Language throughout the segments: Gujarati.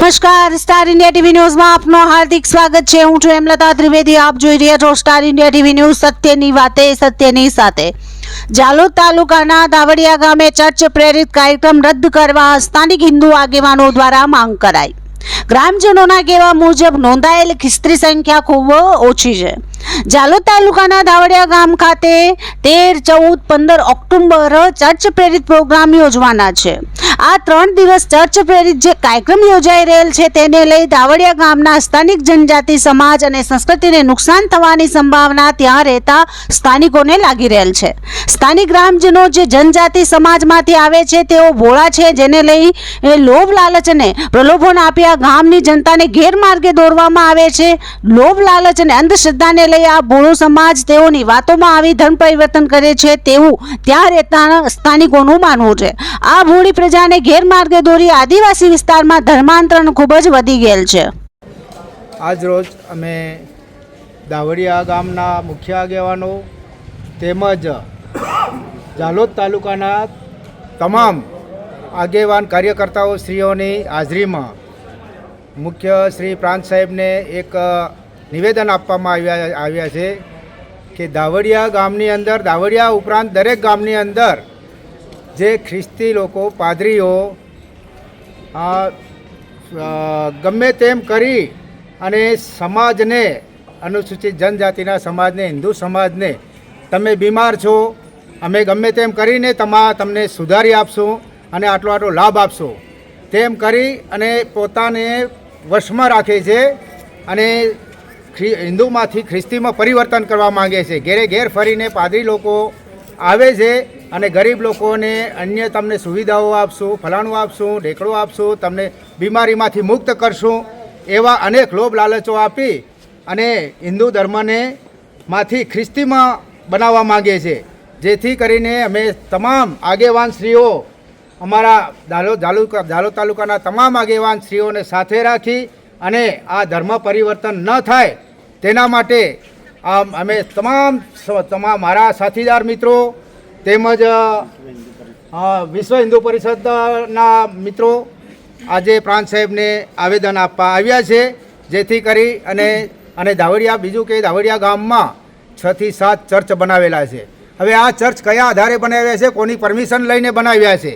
નમસ્કાર સ્ટાર ઇન્ડિયા ટીવી ન્યૂઝમાં આપનું હાર્દિક સ્વાગત છે. હું છું હેમલતા ત્રિવેદી. આપ જોઈ રહ્યા છો સ્ટાર ઇન્ડિયા ટીવી ન્યૂઝ સત્યની વાતે, સત્યની સાથે. જાલોદ તાલુકાના દાવડિયા ગામે ચર્ચ પ્રેરિત કાર્યક્રમ રદ કરવા સ્થાનિક હિન્દુ આગેવાનો દ્વારા માંગ કરાઈ. ગ્રામજનોના કહેવા મુજબ નોંધાયેલ ખિસ્ત્રી સંખ્યા ખૂબ ઓછી છે. જાલોદ તાલુકાના દાવડિયા ગામ ખાતે તેર, ચૌદ, પંદર ઓક્ટોબર ચર્ચ પ્રેરિત પ્રોગ્રામ યોજવાના છે. આ ત્રણ દિવસ ચર્ચ પ્રેરિત જે કાર્યક્રમ યોજાઈ રહેલ છે તેને લઈ દાવડિયા ગામના સ્થાનિક જનજાતિ સમાજ અને સંસ્કૃતિને નુકસાન થવાની સંભાવના ત્યાં રહેતા સ્થાનિકોને લાગી રહેલ છે. સ્થાનિક ગ્રામજનો જે જનજાતિ સમાજમાંથી આવે છે તેઓ ભોળા છે જેને લઈ લોભ લાલચને પ્રલોભન આપ્યા ગામની જનતાને ગેરમાર્ગે દોરવામાં આવે છે. લોભ, લાલચ અને અંધશ્રદ્ધાને લઈ આ ભોળો સમાજ તેઓની વાતોમાં આવી ધર્મ પરિવર્તન કરે છે તેવું ત્યાં રહેતા સ્થાનિકોનું માનવું છે. આ ભોળી પ્રજાને ગેરમાર્ગે દોરી આદિવાસી વિસ્તારમાં ધર્માંતરણ ખૂબ જ વધી ગયેલ છે. આજ રોજ અમે દાવડિયા ગામના મુખ્ય આગેવાનો તેમજ ઝાલોદ તાલુકાના તમામ આગેવાન કાર્યકર્તાઓ શ્રીઓની હાજરીમાં મુખ્ય શ્રી પ્રાંત સાહેબને એક નિવેદન આપવામાં આવ્યા આવ્યા છે કે દાવડિયા ગામની અંદર દાવડિયા ઉપરાંત દરેક ગામની અંદર જે ખ્રિસ્તી લોકો, પાદરીઓ ગમે તેમ કરી અને સમાજને અનુસૂચિત જનજાતિના સમાજને, હિન્દુ સમાજને તમે બીમાર છો, અમે ગમે તેમ કરીને તમા, તમને સુધારી આપશું અને આટલો આટલો લાભ આપશું. તેમ કરી અને પોતાને વશમાં રાખે છે અને હિન્દુમાંથી ખ્રિસ્તીમાં પરિવર્તન કરવા માંગે છે. ઘેરે ઘેર ફરીને પાદરી લોકો આવે છે અને ગરીબ લોકોને અન્ય તમને સુવિધાઓ આપશું, ફલાણું આપશું ઢેકડું આપશું, તમને બીમારીમાંથી મુક્ત કરશું એવા અનેક લોભ લાલચો આપી અને હિન્દુ ધર્મને માંથી ખ્રિસ્તીમાં બનાવવા માંગે છે. જેથી કરીને અમે તમામ આગેવાન શ્રીઓ અમારા દાલો તાલુકા ઝાલોદ તાલુકાના તમામ આગેવાન શ્રીઓને સાથે રાખી અને આ ધર્મ પરિવર્તન ન થાય તેના માટે અમે તમામ તમામ મારા સાથીદાર મિત્રો તેમજ વિશ્વ હિન્દુ પરિષદના મિત્રો આજે પ્રાંત સાહેબને આવેદન આપવા આવ્યા છે, જેથી કરી અને અને દાવડિયા બીજું કે દાવડિયા ગામમાં છથી સાત ચર્ચ બનાવેલા છે. હવે આ ચર્ચ કયા આધારે બનાવ્યા છે, કોની પરમિશન લઈને બનાવ્યા છે?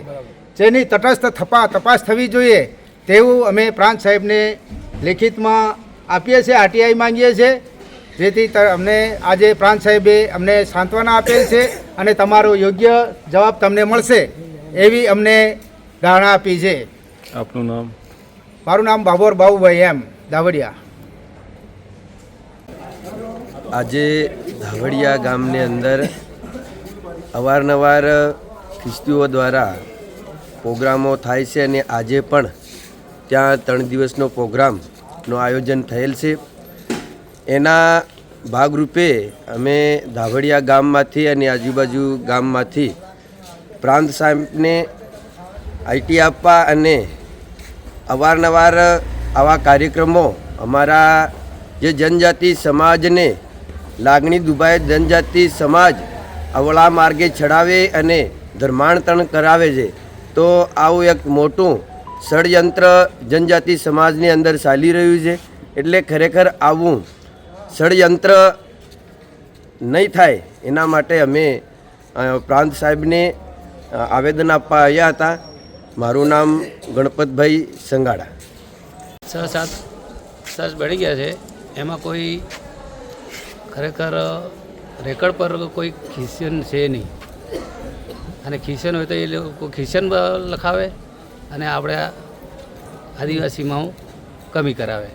જેની તટસ્થ થપા તપાસ થવી જોઈએ તેવું અમે પ્રાંત સાહેબને લેખિતમાં આપીએ છીએ આરટીઆઈ માંગીએ છીએ. જેથી અમને આજે પ્રાંત સાહેબે અમને સાંત્વના આપેલ છે અને તમારો યોગ્ય જવાબ તમને મળશે એવી અમને ધારણા આપી છે. આપનું નામ? મારું નામ બાબોર બાબુભાઈ એમ દાવડિયા આજે ધાવડિયા ગામની અંદર અવારનવાર ખ્રિસ્તીઓ દ્વારા પ્રોગ્રામો થાય છે અને આજે પણ ત્યાં ત્રણ દિવસનો પ્રોગ્રામનું આયોજન થયેલ છે. એના ભાગરૂપે અમે ધાવડિયા ગામમાંથી અને આજુબાજુ ગામમાંથી પ્રાંત સાહેબને આઈટી આપવા અને અવારનવાર આવા કાર્યક્રમો અમારા જે જનજાતિ સમાજને લાગણી દુભાય જનજાતિ સમાજ અવળા માર્ગે ચડાવે અને ધર્માંતરણ કરાવે છે. તો આવું એક મોટું ષડયંત્ર જનજાતિ સમાજની અંદર ચાલી રહ્યું છે. એટલે ખરેખર આવું ષડયંત્ર નહીં થાય એના માટે અમે પ્રાંત સાહેબને આવેદન આપવા આવ્યા હતા. મારું નામ ગણપતભાઈ સંગાડા. છ સાત સાસ બળી ગયા છે. એમાં કોઈ ખરેખર રેકર્ડ પર કોઈ ખ્રિશ્ચન છે નહીં. અને ખ્રિશ્ચન હોય તો એ લોકો ખ્રિશ્ચન લખાવે અને આપણે આદિવાસીમાં કમી કરાવે.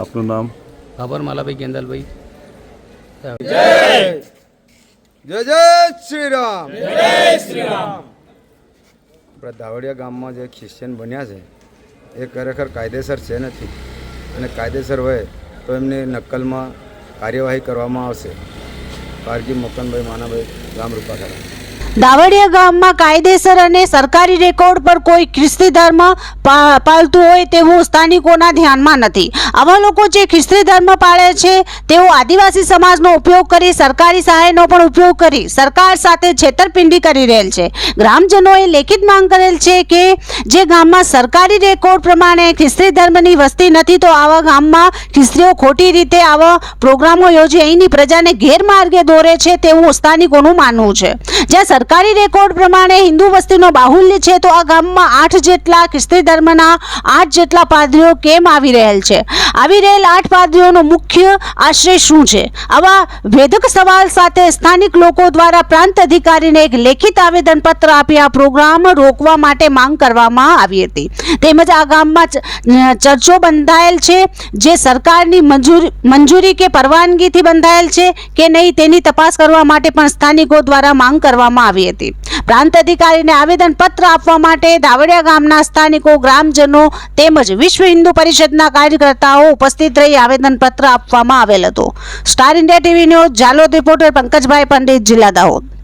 આપનું નામ? ખબર માલાભાઈ ગેંદલભાઈ. જય! જય શ્રી રામ જય શ્રી રામ આપણા દાવડિયા ગામમાં જે ખ્રિશ્ચન બન્યા છે એ ખરેખર કાયદેસર છે નથી. અને કાયદેસર હોય તો એમની નકલમાં કાર્યવાહી કરવામાં આવશે. પારગી મોકનભાઈ માનાભાઈ ગામ રૂપાખાડા. દાવડિયા ગામમાં કાયદેસર અને સરકારી રેકોર્ડ પર કોઈ ખ્રિસ્તી ધર્મ પાળતું હોય તેવું સ્થાનિકોના ધ્યાનમાં નથી. આવા લોકો જે ખ્રિસ્તી ધર્મ પાળે છે, તેઓ આદિવાસી સમાજનો ઉપયોગ કરી સરકારી સહાયનો પણ ઉપયોગ કરી સરકાર સાથે છેતરપિંડી કરી રહેલ છે. ગ્રામજનોએ લેખિત માંગ કરેલ છે કે, જે ગામમાં સરકારી રેકોર્ડ પ્રમાણે ખ્રિસ્તી ધર્મની વસ્તી નથી, તો આવા ગામમાં ખ્રિસ્તીઓ ખોટી રીતે આવા પ્રોગ્રામો યોજી, અહીંની પ્રજાને ગેરમાર્ગે દોરે છે તેવું સ્થાનિકોનું માનવું છે. જ્યાં સરકારી રેકોર્ડ પ્રમાણે હિન્દુ વસ્તીનો બાહુલ્ય છે, તો આ ગામમાં આઠ જેટલા ખ્રિસ્તી ધર્મના, આઠ જેટલા પાદરીઓ કેમ આવી રહેલ છે? આવી રહેલ આઠ પાદરીઓનો મુખ્ય આશ્રય શું છે? આવા વેધક સવાલ સાથે સ્થાનિક લોકો દ્વારા પ્રાંત અધિકારીને એક લેખિત આવેદનપત્ર આપી આ પ્રોગ્રામ રોકવા માટે માંગ કરવામાં આવી હતી. તેમજ આ ગામમાં ચર્ચો બંધાયેલ છે, જે સરકારની મંજૂરી મંજૂરી કે પરવાનગીથી બંધાયેલ છે કે નહીં તેની તપાસ કરવા માટે પણ સ્થાનિકો દ્વારા માંગ કરવામાં આવી હતી. પ્રાંત અધિકારીને આવેદન પત્ર આપવા માટે ધાવડિયા ગામના સ્થાનિકો, ગ્રામજનો તેમજ વિશ્વ હિન્દુ પરિષદના કાર્યકર્તાઓ ઉપસ્થિત રહી આવેદન પત્ર આપવામાં આવેલ હતું. Star India TV news Jhalod reporter Pankajbhai Pandit, જિલ્લા દાહોદ.